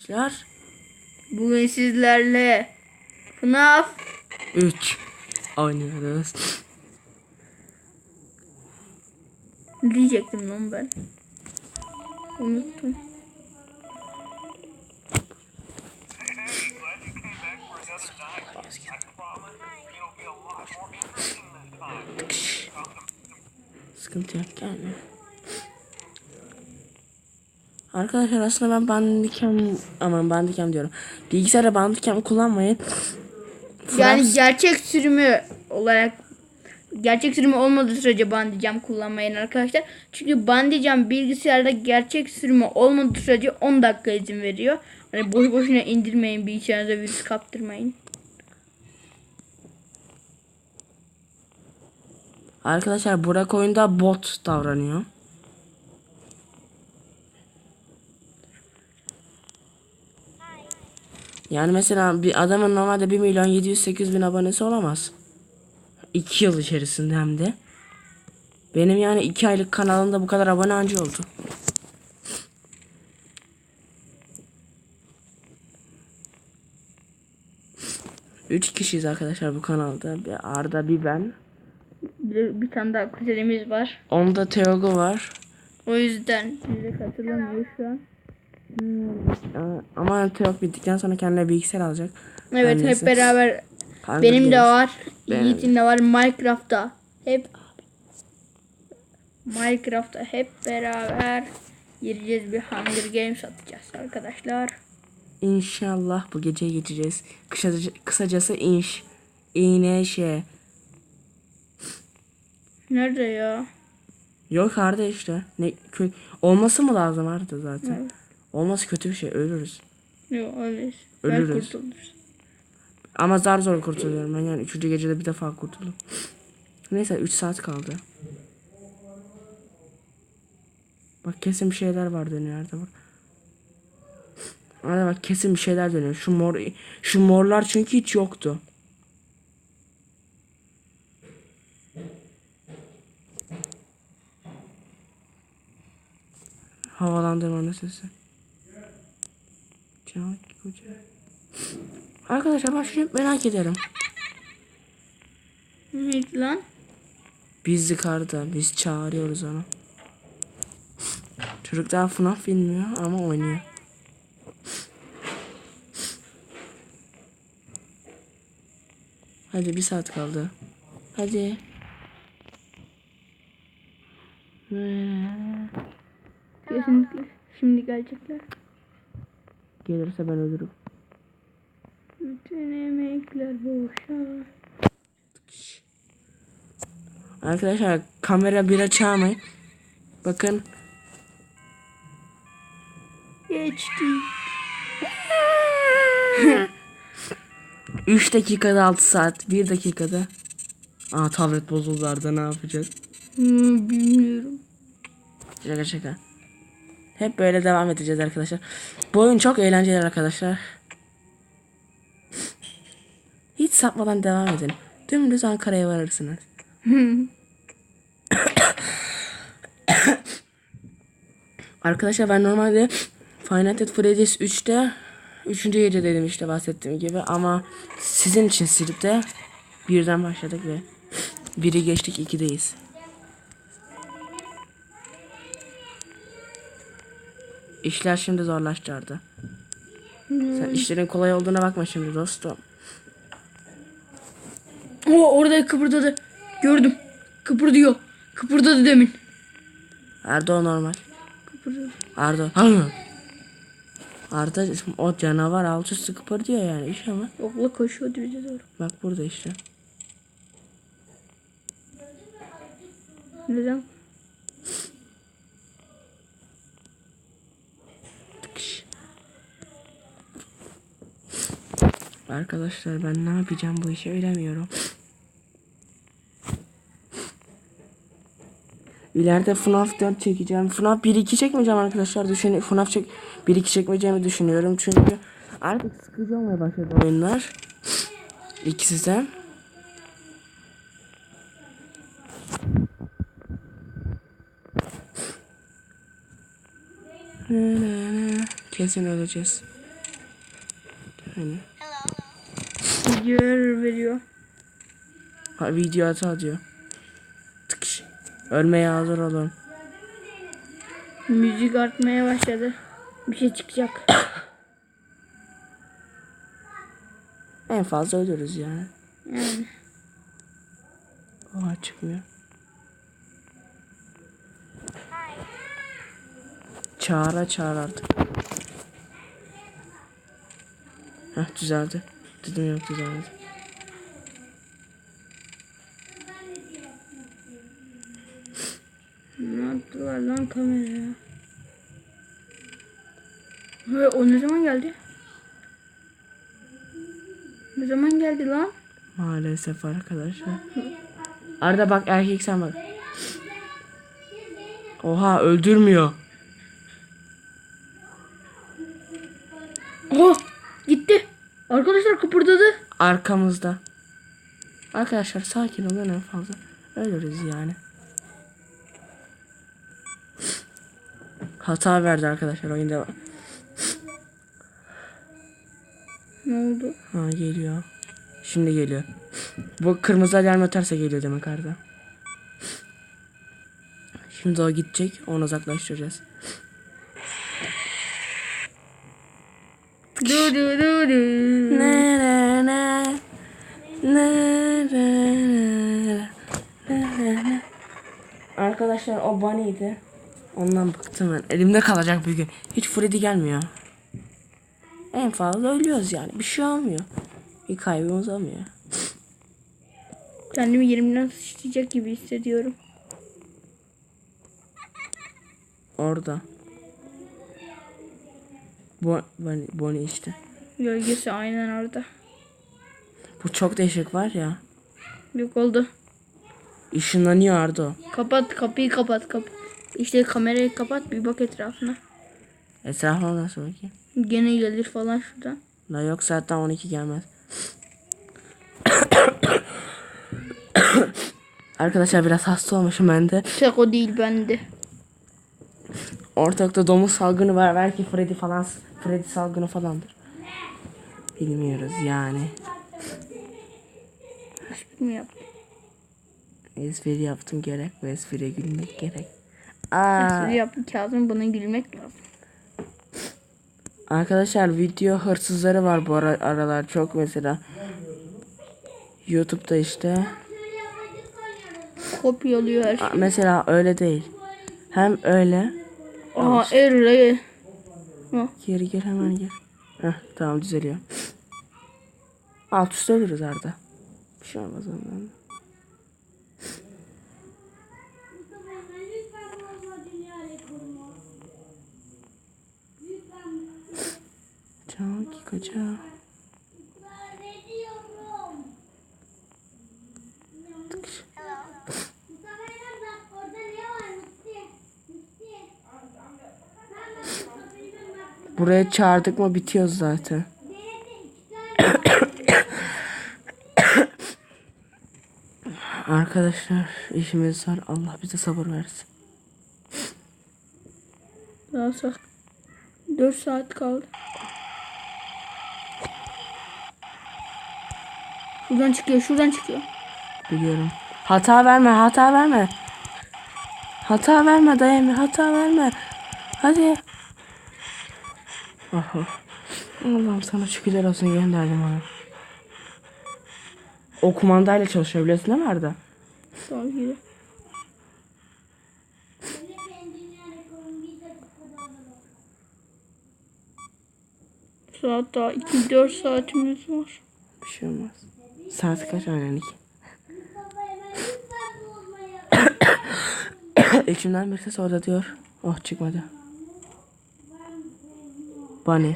Arkadaşlar Bugün sizlerle FNAF 3 oynuyoruz. diyecektim lan ben. Unuttum. Sıkıntı yok yani. Arkadaşlar aslında ben bandicam aman bandicam diyorum. Bilgisayarda bandicam kullanmayın. Yani Fraps- gerçek sürümü olarak gerçek sürümü olmadığı sürece bandicam kullanmayın arkadaşlar. Çünkü bandicam bilgisayarda gerçek sürümü olmadığı sürece 10 dakika izin veriyor. Hani boş boşuna indirmeyin bilgisayarınıza virüs kaptırmayın. Arkadaşlar Burak oyunda bot davranıyor. Yani mesela bir adamın normalde 1 milyon 708 bin abonesi olamaz. 2 yıl içerisinde hem de. Benim yani 2 aylık kanalımda bu kadar abone anca oldu. Üç kişiyiz arkadaşlar bu kanalda. Bir Arda bir ben. Bir, bir tane daha kuzenimiz var. Onda Teogo var. O yüzden bize katılamıyor şu an. Aa, Ama Teok bittikten sonra kendine bilgisayar alacak. Evet Annesi. hep beraber Hunger benim de Games. var. Benim- Yiğit'in de var Minecraft'ta. Hep Minecraft'ta hep beraber gireceğiz bir Hunger Games atacağız arkadaşlar. İnşallah bu geceyi geçeceğiz. Kısaca, kısacası inş. İğne şey. Nerede ya? Yok Arda işte. Ne, kö- olması mı lazım Arda zaten? Evet. Olması kötü bir şey. Ölürüz. Yok. Ölürüz. Belki kurtuluruz. Ama zar zor kurtuluyorum. Ben yani üçüncü gecede bir defa kurtuldum. Neyse 3 saat kaldı. Bak kesin bir şeyler var dönüyor Arda bak. Arda bak kesin bir şeyler dönüyor. Şu mor şu morlar çünkü hiç yoktu. Havalandırmanın sesi. Koca. Arkadaşlar ben şunu merak ederim. Neydi lan? Biz yukarıda. Biz çağırıyoruz onu. Çocuk daha FNAF bilmiyor ama oynuyor. Hadi bir saat kaldı. Hadi. Kesinlikle. Şimdi gelecekler. Gelirse ben ölürüm. Bütün emekler boşa. Arkadaşlar kamera bir çağırmayın. Bakın Geçti. 3 dakikada 6 saat. 1 dakikada. Aa tablet bozuldu Arda ne yapacağız? Hmm, bilmiyorum. Şaka şaka. Hep böyle devam edeceğiz arkadaşlar. Bu oyun çok eğlenceli arkadaşlar. Hiç sapmadan devam edin. Dümdüz Ankara'ya varırsınız. arkadaşlar ben normalde Final Fantasy Freddy's 3'te 3. gece dedim işte bahsettiğim gibi ama sizin için silip de birden başladık ve biri geçtik ikideyiz. İşler şimdi zorlaştırdı. Sen işlerin kolay olduğuna bakma şimdi dostum. O orada kıpırdadı. Gördüm. Kıpırdıyor. Kıpırdadı demin. Arda o normal. Kıpırdadı. Arda. Hı. Arda o canavar üstü kıpırdıyor yani iş ama. Yok la koşuyordu bize doğru. Bak burada işte. Neden? Arkadaşlar ben ne yapacağım bu işi bilemiyorum. İleride FNAF 4 çekeceğim. FNAF 1-2 çekmeyeceğim arkadaşlar. Düşün, FNAF çek 1-2 çekmeyeceğimi düşünüyorum. Çünkü artık sıkıcı olmaya başladı oyunlar. İkisi de. Kesin öleceğiz. Hani. Video error veriyor. Ha, video hata diyor. Tıkış. Ölmeye hazır olun. Müzik artmaya başladı. Bir şey çıkacak. En fazla ölürüz yani. Yani. Oha çıkmıyor. Çağıra çağır artık. Heh düzeldi. Dedim yok düzeldi. Ne yaptılar lan kameraya? He, o ne zaman geldi? Ne zaman geldi lan? Maalesef arkadaşlar. Arda bak erkek sen bak. Oha öldürmüyor. Oha gitti. Arkadaşlar kıpırdadı. Arkamızda. Arkadaşlar sakin olun en fazla. Ölürüz yani. Hata verdi arkadaşlar oyunda. Ne oldu? Ha geliyor. Şimdi geliyor. Bu kırmızı alarm öterse geliyor demek Arda. Şimdi o gidecek. Onu uzaklaştıracağız. Du du du du. Ne ne ne. Ne ne ne. Ne ne. Arkadaşlar o Bunny'di. Ondan bıktım ben. Elimde kalacak bir gün. Hiç Freddy gelmiyor. En fazla ölüyoruz yani. Bir şey olmuyor. Bir kaybımız olmuyor. Kendimi yerimden sıçrayacak gibi hissediyorum. Orada. Bu Bunny, Bunny işte. Gölgesi aynen orada. Bu çok değişik var ya. Yok oldu. Işınlanıyor Arda o. Kapat kapıyı kapat kapat. İşte kamerayı kapat bir bak etrafına. Etrafına nasıl bakayım? Gene gelir falan şuradan. La yok zaten 12 gelmez. Arkadaşlar biraz hasta olmuşum ben de. Tek o değil bende. Ortalıkta domuz salgını var. Belki Freddy falan Freddy salgını falandır. Bilmiyoruz yani. Mi yap? Espri yaptım gerek. Bu espriye gülmek gerek. Aa, Espri yaptım Kazım buna gülmek lazım. arkadaşlar video hırsızları var bu ara, aralar çok mesela. YouTube'da işte. Kopyalıyor her şey. Aa, Mesela öyle değil. Hem öyle. Aha erre. Geri gir hemen gir. Heh, tamam düzeliyor. Alt üstte oluruz Arda. Bir şey olmaz ondan. Çok yıkaca. Buraya çağırdık mı bitiyoruz zaten. Arkadaşlar işimiz var. Allah bize sabır versin. Daha sak. 4 saat kaldı. Şuradan çıkıyor, şuradan çıkıyor. Biliyorum. Hata verme, hata verme. Hata verme dayım, hata verme. Hadi. Oho. Allah'ım sana şükürler olsun gönderdim onu. O kumandayla çalışıyor biliyorsun değil mi Arda? Gibi. Saat daha 2-4 saatimiz var. Bir şey olmaz. Saat kaç aynen iki. İçimden bir ses orada diyor. Oh çıkmadı. Bunny.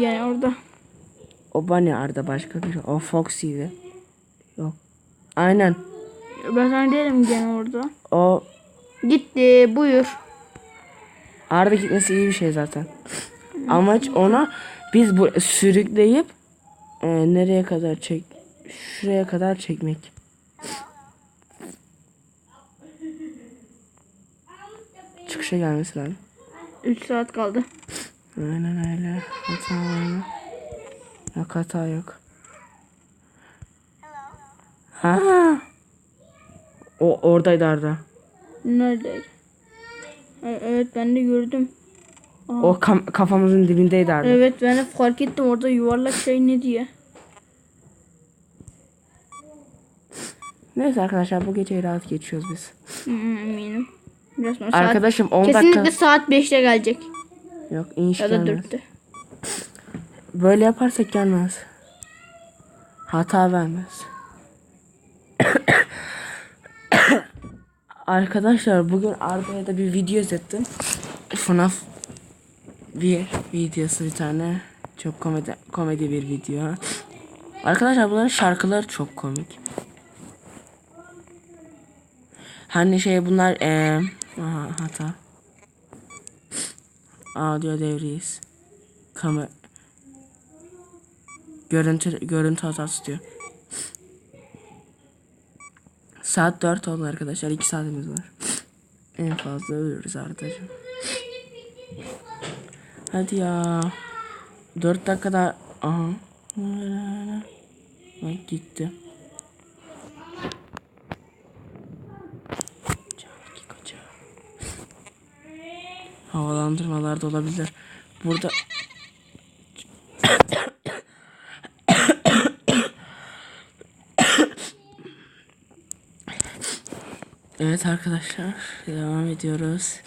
Yani orada. O Bunny Arda başka biri. O Foxy'di. Yok. Aynen. Ben sana derim gene orada. O Gitti buyur. Arda gitmesi iyi bir şey zaten. Amaç ona biz bu sürükleyip e, nereye kadar çek şuraya kadar çekmek. Çıkışa gelmesi lazım. 3 saat kaldı. Aynen öyle. Hata var mı? Yok hata yok. Ha. O oradaydı Arda. Neredeydi? E- Evet ben de gördüm. O kam- kafamızın dibindeydi Arda. Evet ben de fark ettim orada yuvarlak şey ne diye. Neyse arkadaşlar bu geceyi rahat geçiyoruz biz. Eminim. Biraz sonra saat, Arkadaşım 10 kesinlikle dakika. saat 5'te gelecek. Yok inş Ya da gelmez. 4'te. Böyle yaparsak gelmez. Hata vermez. Arkadaşlar bugün Arda'ya da bir video izlettim. FNAF bir videosu bir tane. Çok komedi komedi bir video. Arkadaşlar bunların şarkıları çok komik. Hani şey bunlar eee aha, hata. Audio devreyiz. Kamera Görüntü görüntü hatası diyor. Saat 4 oldu arkadaşlar. 2 saatimiz var. En fazla ölürüz Arda'cığım. Hadi ya. 4 dakikada aha. Bak gitti. Havalandırmalar da olabilir. Burada Evet arkadaşlar devam ediyoruz.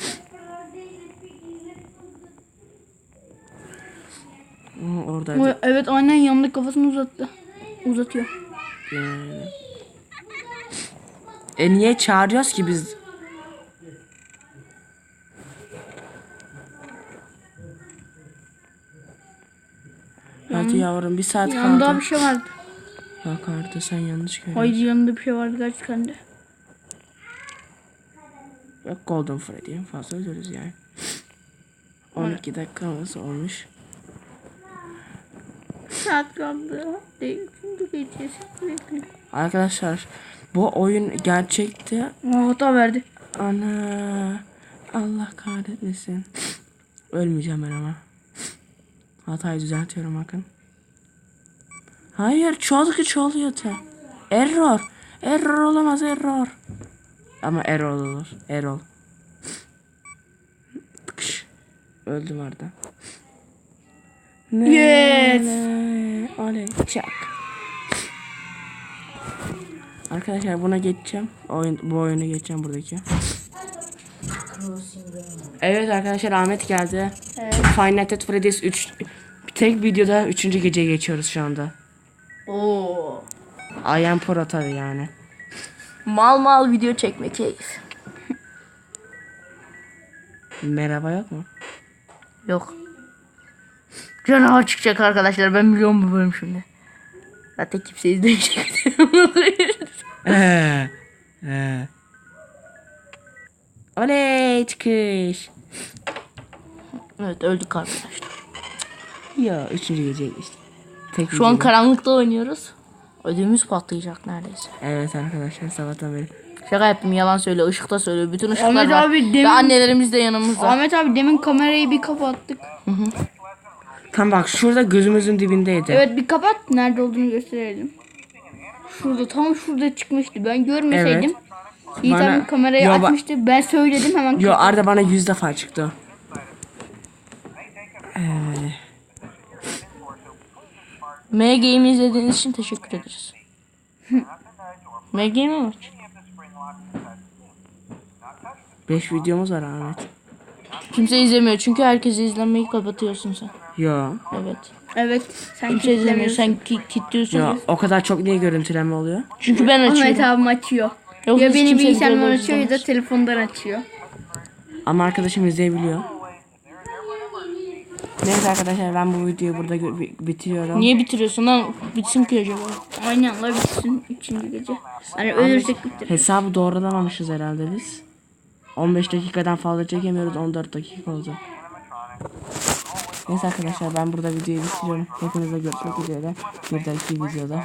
Oradaydı. Evet aynen yanında kafasını uzattı. Uzatıyor. Yani. E niye çağırıyoruz ki biz? Yavrum bir saat Yanında kaldı. bir şey vardı. Bak Arda sen yanlış görüyorsun. Hayır yanında bir şey vardı gerçekten de. Yok Golden Freddy'ye fazla ölürüz yani. 12 dakikamız olmuş. Saat kaldı. Şimdi gecesi. Bekle. Arkadaşlar bu oyun gerçekte Aa, hata verdi. ana Allah kahretmesin. Ölmeyeceğim ben ama. Hatayı düzeltiyorum bakın. Hayır çoğaldıkça çoğalıyor te. Error. Error olamaz error. Ama error olur. Error. Tıkış. Öldüm orada. Ne, Yes. ne, Oley. Çak. Arkadaşlar buna geçeceğim. Oyun, bu oyunu geçeceğim buradaki. Evet arkadaşlar Ahmet geldi. Evet. Five Nights at Freddy's 3 tek videoda 3. geceye geçiyoruz şu anda. Oo. I am pro tabii yani. Mal mal video çekme keyif. Merhaba yok mu? Yok. Canavar çıkacak arkadaşlar. Ben biliyorum bu bölüm şimdi. Zaten kimse izleyecek. Ee, ee. Oley çıkış. evet öldük arkadaşlar. Ya 3. geceye geçtik. Tek Şu an karanlıkta oynuyoruz. Ödümüz patlayacak neredeyse. Evet arkadaşlar sabahtan beri. Şaka yaptım yalan söyle ışıkta söyle bütün ışıklar Ahmet var. abi Ve demin- annelerimiz de yanımızda. Ahmet abi demin kamerayı bir kapattık. Tam bak şurada gözümüzün dibindeydi. Evet bir kapat. Nerede olduğunu gösterelim. Şurada tam şurada çıkmıştı. Ben görmeseydim. Yiğit Bana- abi kamerayı Yo, ba- açmıştı. Ben söyledim hemen. Yo Arda bana 100 defa çıktı. M Game'i izlediğiniz için teşekkür ederiz. M Game mi var? 5 videomuz var Ahmet. Kimse izlemiyor çünkü herkesi izlemeyi kapatıyorsun sen. Yo. Evet. Evet. Sen Kimse izlemiyor. Sen ki kilitliyorsun. Yo o kadar çok niye görüntülenme oluyor? Çünkü ben Ahmet açıyorum. abim açıyor. Yoksa ya benim bilgisayarımdan açıyor ya da telefondan açıyor. Ama arkadaşım izleyebiliyor. Neyse arkadaşlar ben bu videoyu burada bitiriyorum. Niye bitiriyorsun lan? Bitsin ki acaba. Aynen Allah bitsin. Üçüncü gece. Hani ölürsek bitir. Hesabı doğrulamamışız herhalde biz. 15 dakikadan fazla çekemiyoruz 14 dakika oldu. Neyse arkadaşlar ben burada videoyu bitiriyorum. Hepinizle görüşmek üzere. Bir dahaki videoda.